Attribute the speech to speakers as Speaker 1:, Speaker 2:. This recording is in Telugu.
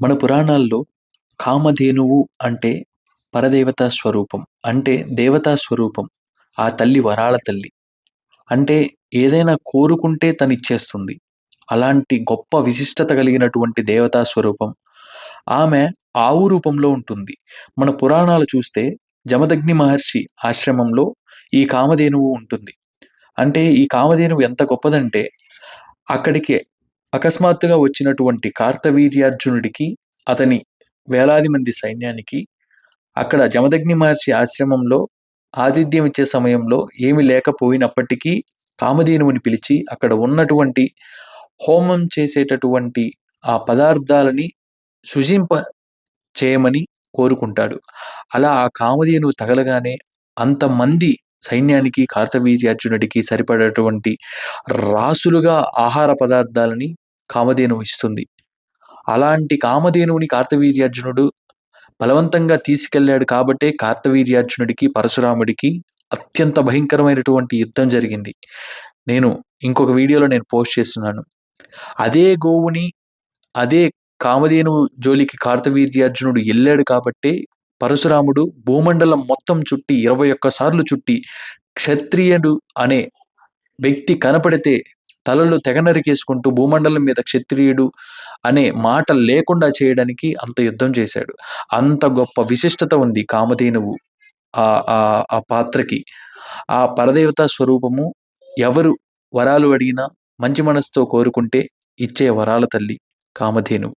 Speaker 1: మన పురాణాల్లో కామధేనువు అంటే పరదేవతా స్వరూపం అంటే దేవతా స్వరూపం ఆ తల్లి వరాల తల్లి. అంటే ఏదైనా కోరుకుంటే తను ఇచ్చేస్తుంది అలాంటి గొప్ప విశిష్టత కలిగినటువంటి దేవతా స్వరూపం ఆమె ఆవు రూపంలో ఉంటుంది. మన పురాణాలు చూస్తే జమదగ్ని మహర్షి ఆశ్రమంలో ఈ కామధేనువు ఉంటుంది. అంటే ఈ కామధేనువు ఎంత గొప్పదంటే అక్కడికి అకస్మాత్తుగా వచ్చినటువంటి కార్తవీర్యార్జునుడికి అతని వేలాది మంది సైన్యానికి అక్కడ జమదగ్ని మహర్షి ఆశ్రమంలో ఆతిథ్యం ఇచ్చే సమయంలో ఏమి లేకపోయినప్పటికీ కామధేనువుని పిలిచి అక్కడ ఉన్నటువంటి హోమం చేసేటటువంటి ఆ పదార్థాలని సృజింప చేయమని కోరుకుంటాడు. అలా ఆ కామధేనువు తగలగానే అంతమంది సైన్యానికి కార్తవీర్యార్జునుడికి సరిపడేటువంటి రాసులుగా ఆహార పదార్థాలని కామధేనువు ఇస్తుంది. అలాంటి కామధేనువుని కార్తవీర్యార్జునుడు బలవంతంగా తీసుకెళ్ళాడు కాబట్టే కార్తవీర్యార్జునుడికి పరశురాముడికి అత్యంత భయంకరమైనటువంటి యుద్ధం జరిగింది. నేను ఇంకొక వీడియోలో నేను పోస్ట్ చేస్తున్నాను. అదే గోవుని అదే కామధేను జోలికి కార్తవీర్యార్జునుడు వెళ్ళాడు కాబట్టే పరశురాముడు భూమండలం మొత్తం చుట్టి ఇరవై ఒక్కసార్లు చుట్టి క్షత్రియుడు అనే వ్యక్తి కనపడితే తలలు తెగ నరికేసుకుంటూ భూమండలం మీద క్షత్రియుడు అనే మాట లేకుండా చేయడానికి అంత యుద్ధం చేశాడు. అంత గొప్ప విశిష్టత ఉంది కామధేనువు ఆ ఆ ఆ పాత్రకి. ఆ పరదేవత స్వరూపము ఎవరు వరాలు అడిగినా మంచి మనసుతో కోరుకుంటే ఇచ్చే వరాల తల్లి కామధేనువు.